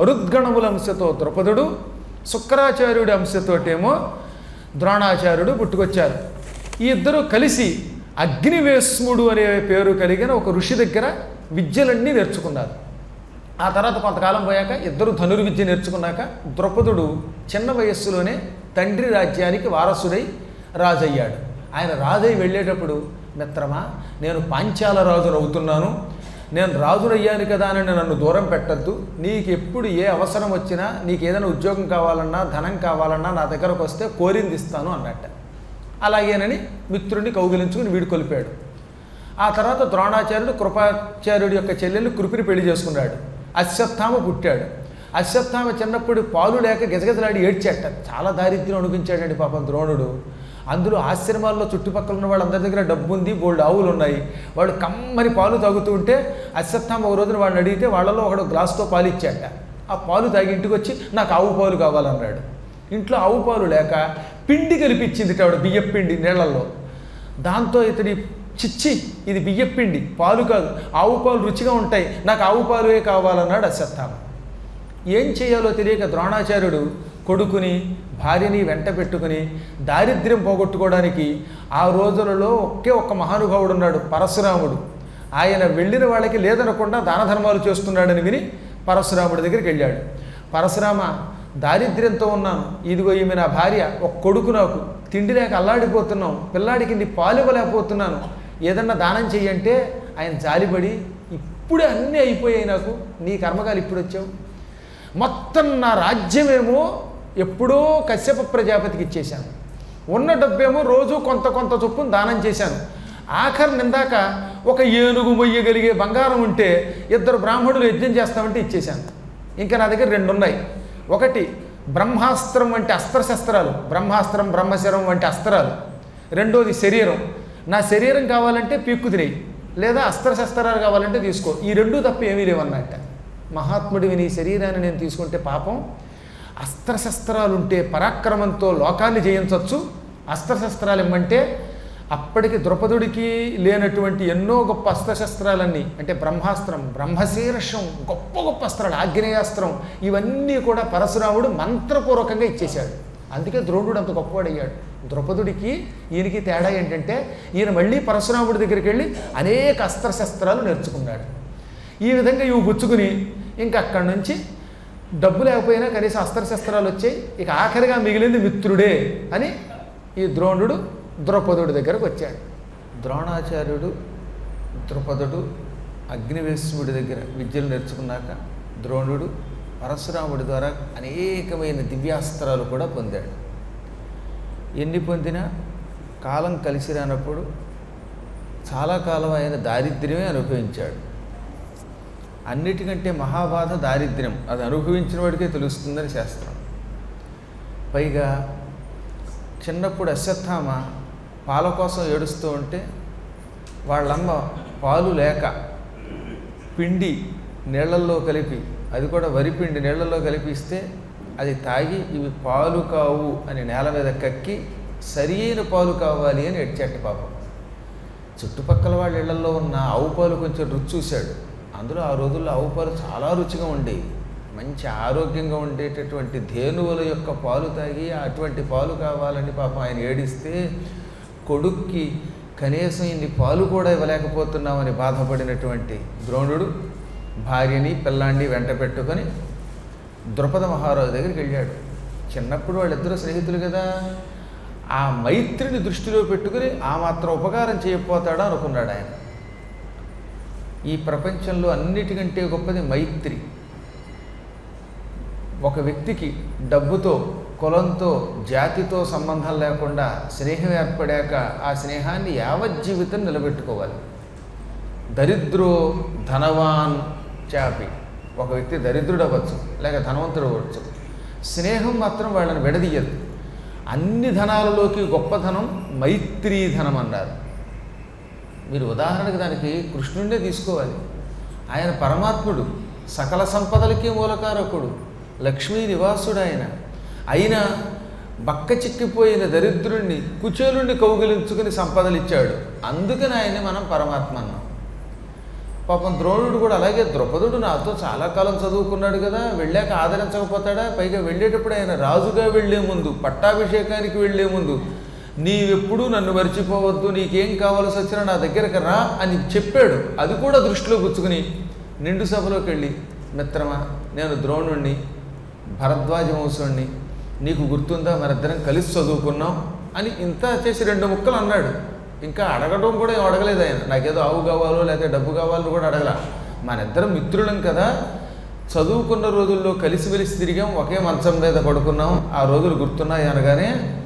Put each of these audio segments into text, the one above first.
మరుద్గణముల అంశతో ద్రుపదుడు శుక్రాచార్యుడి అంశతోటేమో ద్రోణాచార్యుడు పుట్టుకొచ్చారు. ఈ ఇద్దరు కలిసి అగ్నివేశ్ముడు అనే పేరు కలిగిన ఒక ఋషి దగ్గర విద్యలన్నీ నేర్చుకున్నారు. ఆ తర్వాత కొంతకాలం పోయాక ఇద్దరు ధనుర్విద్య నేర్చుకున్నాక ద్రౌపదుడు చిన్న వయస్సులోనే తండ్రి రాజ్యానికి వారసుడై రాజయ్యాడు. ఆయన రాజయ్య వెళ్ళేటప్పుడు మిత్రమా నేను పాంచాల రాజును అవుతున్నాను నేను రాజునయ్యాను కదా అని నన్ను దూరం పెట్టద్దు. నీకు ఎప్పుడు ఏ అవసరం వచ్చినా నీకు ఏదైనా ఉద్యోగం కావాలన్నా ధనం కావాలన్నా నా దగ్గరకు వస్తే కోరింది ఇస్తాను అన్నట్ట. అలాగేనని మిత్రుడిని కౌగిలించుకుని వీడు కొలిపాడు. ఆ తర్వాత ద్రోణాచార్యుడు కృపాచార్యుడి యొక్క చెల్లెలు కృపిని పెళ్ళి చేసుకున్నాడు. అశ్వత్థామ పుట్టాడు. అశ్వత్థామ చిన్నప్పుడు పాలు లేక గజగజలాడి ఏడ్చేట. చాలా దారిద్ర్యం అనిపించాడండి పాపం ద్రోణుడు. అందులో ఆశ్రమాల్లో చుట్టుపక్కల ఉన్న వాళ్ళందరి దగ్గర డబ్బు ఉంది బోల్డ్ ఆవులు ఉన్నాయి వాడు కమ్మని పాలు తాగుతూ ఉంటే అశ్వత్థామ ఒక రోజున వాడిని అడిగితే వాళ్ళలో ఒకడు గ్లాస్తో పాలు ఇచ్చాట ఆ పాలు తాగి ఇంటికి వచ్చి నాకు ఆవు పాలు కావాలన్నాడు. ఇంట్లో ఆవు పాలు లేక పిండి కలిపిచ్చింది ఆవిడ బియ్యం పిండి నీళ్ళల్లో. దాంతో ఇతడి చిచ్చి ఇది బియ్యం పిండి పాలు కాదు ఆవు పాలు రుచిగా ఉంటాయి నాకు ఆవు పాలువే కావాలన్నాడు అశ్వత్థామ. ఏం చేయాలో తెలియక ద్రోణాచార్యుడు కొడుకుని భార్యని వెంట పెట్టుకుని దారిద్ర్యం పోగొట్టుకోవడానికి ఆ రోజులలో ఒకే ఒక్క మహానుభావుడు ఉన్నాడు పరశురాముడు. ఆయన వెళ్ళిన వాళ్ళకి లేదనకుండా దాన ధర్మాలు చేస్తున్నాడని విని పరశురాముడి దగ్గరికి వెళ్ళాడు. పరశురామ దారిద్ర్యంతో ఉన్నాను. ఇదిగో ఈమె నా భార్య ఒక కొడుకు నాకు. తిండి లేక అల్లాడిపోతున్నాం. పిల్లాడికి నీ పాలివ్వలేకపోతున్నాను ఏదన్నా దానం చెయ్యంటే ఆయన జాలిపడి ఇప్పుడే అన్నీ అయిపోయాయి నాకు. నీ కర్మకాలు ఇప్పుడు వచ్చావు మొత్తం నా రాజ్యమేమో ఎప్పుడో కశ్యప ప్రజాపతికి ఇచ్చేశాను. ఉన్న డబ్బేమో రోజు కొంత కొంత చొప్పున దానం చేశాను. ఆఖరి నిందాక ఒక ఏనుగు మొయ్యగలిగే బంగారం ఉంటే ఇద్దరు బ్రాహ్మణులు యజ్ఞం చేస్తామంటే ఇచ్చేశాను. ఇంకా నా దగ్గర రెండు ఉన్నాయి ఒకటి బ్రహ్మాస్త్రం వంటి అస్త్రశస్త్రాలు. బ్రహ్మాస్త్రం బ్రహ్మశరం వంటి అస్త్రాలు. రెండోది శరీరం. నా శరీరం కావాలంటే పీక్కు తినేయి. లేదా అస్త్రశస్త్రాలు కావాలంటే తీసుకో. ఈ రెండు తప్ప ఏమీ లేవన్నట్ట. మహాత్ముడివి నీ శరీరాన్ని నేను తీసుకుంటే పాపం. అస్త్రశస్త్రాలు ఉంటే పరాక్రమంతో లోకాన్ని జయించవచ్చు అస్త్రశస్త్రాలు ఇమ్మంటే అప్పటికి ద్రౌపదుడికి లేనటువంటి ఎన్నో గొప్ప అస్త్రశస్త్రాలన్నీ అంటే బ్రహ్మాస్త్రం బ్రహ్మశీర్షం గొప్ప గొప్ప అస్త్రాలు ఆగ్నేయాస్త్రం ఇవన్నీ కూడా పరశురాముడు మంత్రపూర్వకంగా ఇచ్చేశాడు. అందుకే ద్రోణుడు అంత గొప్పవాడయ్యాడు. ద్రౌపదుడికి ఈయనకి తేడా ఏంటంటే ఈయన మళ్ళీ పరశురాముడి దగ్గరికి వెళ్ళి అనేక అస్త్రశస్త్రాలు నేర్చుకున్నాడు. ఈ విధంగా ఇవి పుచ్చుకుని ఇంకా అక్కడి నుంచి డబ్బు లేకపోయినా కనీసం అస్త్రశస్త్రాలు వచ్చాయి ఇక ఆఖరిగా మిగిలింది మిత్రుడే అని ఈ ద్రోణుడు ద్రౌపదుడి దగ్గరకు వచ్చాడు. ద్రోణాచార్యుడు ద్రుపదుడు అగ్నివేశముడి దగ్గర విద్యలు నేర్చుకున్నాక ద్రోణుడు పరశురాముడి ద్వారా అనేకమైన దివ్యాస్త్రాలు కూడా పొందాడు. ఎన్ని పొందినా కాలం కలిసి రానప్పుడు చాలా కాలం ఆయన దారిద్ర్యమే అనుభవించాడు. అన్నిటికంటే మహాబాధ దారిద్ర్యం. అది అనుభవించిన వాడికే తెలుస్తుందని శాస్త్రం. పైగా చిన్నప్పుడు అశ్వత్థామ పాల కోసం ఏడుస్తూ ఉంటే వాళ్ళమ్మ పాలు లేక పిండి నీళ్ళల్లో కలిపి అది కూడా వరి పిండి నీళ్ళల్లో కలిపిస్తే అది తాగి ఇవి పాలు కావు అని నేల మీద కక్కి సరియైన పాలు కావాలి అని ఏడ్చాట పాపం. చుట్టుపక్కల వాళ్ళ ఇళ్ళలో ఉన్న ఆవు పాలు కొంచెం రుచి చూశాడు. అందులో ఆ రోజుల్లో ఆవు పాలు చాలా రుచిగా ఉండేవి. మంచి ఆరోగ్యంగా ఉండేటటువంటి ధేనువుల యొక్క పాలు తాగి అటువంటి పాలు కావాలని పాపం ఆయన ఏడిస్తే కొడుక్కి కనీసం ఇన్ని పాలు కూడా ఇవ్వలేకపోతున్నామని బాధపడినటువంటి ద్రోణుడు భార్యని పిల్లాన్ని వెంట పెట్టుకొని ద్రుపద మహారాజు దగ్గరికి వెళ్ళాడు. చిన్నప్పుడు వాళ్ళిద్దరూ స్నేహితులు కదా. ఆ మైత్రిని దృష్టిలో పెట్టుకుని ఆ మాత్రం ఉపకారం చేయకపోతాడా అనుకున్నాడు ఆయన ఈ ప్రపంచంలో అన్నిటికంటే గొప్పది మైత్రి. ఒక వ్యక్తికి డబ్బుతో కులంతో జాతితో సంబంధం లేకుండా స్నేహం ఏర్పడాక ఆ స్నేహాన్ని యావజ్జీవితం నిలబెట్టుకోవాలి. దరిద్రో ధనవాన్ చాపి. ఒక వ్యక్తి దరిద్రుడు అవ్వచ్చు లేక ధనవంతుడు అవ్వచ్చు స్నేహం మాత్రం వాళ్ళని విడదీయదు. అన్ని ధనాలలోకి గొప్ప ధనం మైత్రీ ధనం అన్నారు. మీరు ఉదాహరణకు దానికి కృష్ణుడే తీసుకోవాలి. ఆయన పరమాత్ముడు సకల సంపదలకి మూలకారకుడు లక్ష్మీ నివాసుడు ఆయన అయినా బక్క చిక్కిపోయిన దరిద్రుణ్ణి కుచేలుణ్ణి కౌగిలించుకుని సంపదలు ఇచ్చాడు అందుకని ఆయన్ని మనం పరమాత్మ అన్నాం. పాపం ద్రోణుడు కూడా అలాగే ద్రౌపదుడు నాతో చాలా కాలం చదువుకున్నాడు కదా వెళ్ళాక ఆదరించకపోతాడా? పైగా వెళ్ళేటప్పుడు ఆయన రాజుగా వెళ్ళే ముందు పట్టాభిషేకానికి వెళ్ళే ముందు నీవెప్పుడు నన్ను మర్చిపోవద్దు నీకేం కావాల్సి సచ్చినా నా దగ్గరకు రా అని చెప్పాడు. అది కూడా దృష్టిలో పుచ్చుకుని నిండు సభలోకి వెళ్ళి మిత్రమా నేను ద్రోణుణ్ణి భరద్వాజ వంశుణ్ణి నీకు గుర్తుందా మనిద్దరం కలిసి చదువుకున్నాం అని ఇంత చేసి రెండు ముక్కలు అన్నాడు. ఇంకా అడగడం కూడా ఏం అడగలేదు ఆయన. నాకేదో ఆవు కావాలో లేకపోతే డబ్బు కావాలో కూడా అడగల. మనిద్దరం మిత్రులం కదా. చదువుకున్న రోజుల్లో కలిసి వెలిసి తిరిగాం. ఒకే మంచం మీద పడుకున్నాం. ఆ రోజులు గుర్తున్నాయి అనగానే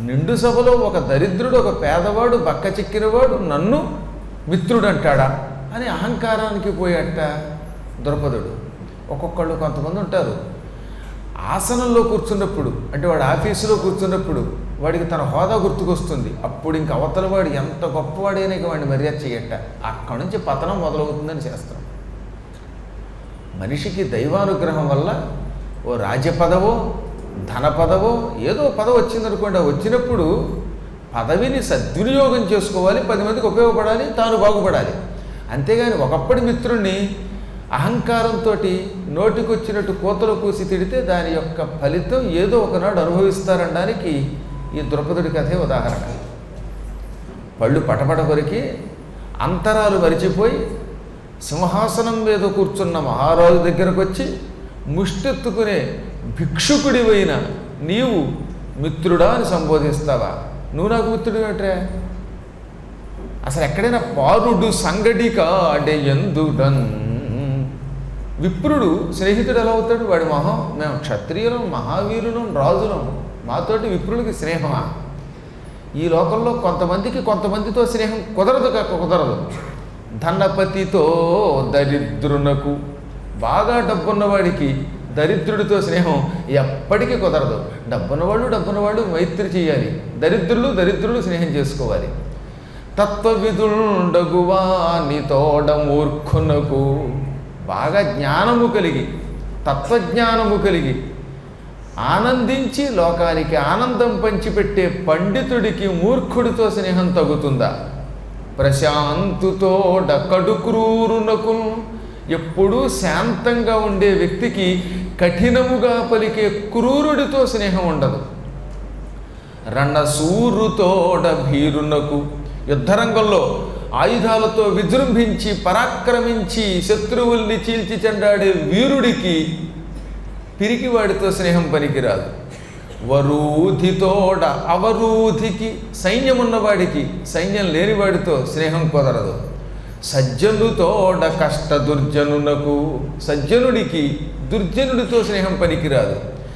నిండు సభలో ఒక దరిద్రుడు ఒక పేదవాడు బక్క చిక్కినవాడు నన్ను మిత్రుడు అంటాడా అని అహంకారానికి పోయట ద్రౌపదుడు. ఒక్కొక్కళ్ళు కొంతమంది ఉంటారు. ఆసనంలో కూర్చున్నప్పుడు అంటే వాడు ఆఫీసులో కూర్చున్నప్పుడు వాడికి తన హోదా గుర్తుకొస్తుంది. అప్పుడు ఇంక అవతల వాడు ఎంత గొప్పవాడైనా ఇక వాడిని మర్యాద చేయట అక్కడి నుంచి పతనం మొదలవుతుందని చేస్తాం. మనిషికి దైవానుగ్రహం వల్ల ఓ రాజ్య పదవో ధన పదవో ఏదో పదవి వచ్చిందనుకోండి. వచ్చినప్పుడు పదవిని సద్వినియోగం చేసుకోవాలి పది మందికి ఉపయోగపడాలి తాను బాగుపడాలి. అంతేగాని ఒకప్పటి మిత్రుణ్ణి అహంకారంతో నోటికొచ్చినట్టు కోతలు కూసి తిడితే దాని యొక్క ఫలితం ఏదో ఒకనాడు అనుభవిస్తారనడానికి ఈ ద్రౌపదుడి కథే ఉదాహరణ. పళ్ళు పటపట కొరికి అంతరాలు మరిచిపోయి సింహాసనం మీద కూర్చున్న మహారాజు దగ్గరకు వచ్చి ముష్టెత్తుకునే భిక్షుకుడివైన నీవు మిత్రుడా అని సంబోధిస్తావా? నువ్వు నాకు మిత్రుడు అసలు ఎక్కడైనా పారుడు సంగటిక అంటే ఎందుడన్? విప్రుడు స్నేహితుడు ఎలా అవుతాడు? వాడి మొహం మేము క్షత్రియులం మహావీరులం రాజులం మాతోటి విప్రుడికి స్నేహమా? ఈ లోకంలో కొంతమందికి కొంతమందితో స్నేహం కుదరదు కాక కుదరదు. ధనపతితో దరిద్రునకు బాగా డబ్బున్నవాడికి దరిద్రుడితో స్నేహం ఎప్పటికీ కుదరదు. డబ్బున్నవాళ్ళు డబ్బున్నవాళ్ళు మైత్రి చేయాలి. దరిద్రులు దరిద్రులు స్నేహం చేసుకోవాలి. తత్వవిధుండగువా తోడ మూర్ఖునకు బాగా జ్ఞానము కలిగి తత్వజ్ఞానము కలిగి ఆనందించి లోకానికి ఆనందం పంచిపెట్టే పండితుడికి మూర్ఖుడితో స్నేహం తగుతుందా? ప్రశాంతుతోడ కడుక్రూరునకు ఎప్పుడూ శాంతంగా ఉండే వ్యక్తికి కఠినముగా పలికే క్రూరుడితో స్నేహం ఉండదు. రణసూరుతోడ భీరునకు యుద్ధరంగంలో ఆయుధాలతో విజృంభించి పరాక్రమించి శత్రువుల్ని చీల్చి చెండాడే వీరుడికి పిరికివాడితో స్నేహం పనికిరాదు. వరూధితోడ అవరూధికి సైన్యం ఉన్నవాడికి సైన్యం లేనివాడితో స్నేహం కుదరదు. సజ్జనుతోడ కష్ట దుర్జనునకు సజ్జనుడికి దుర్జనుడితో స్నేహం పనికిరాదు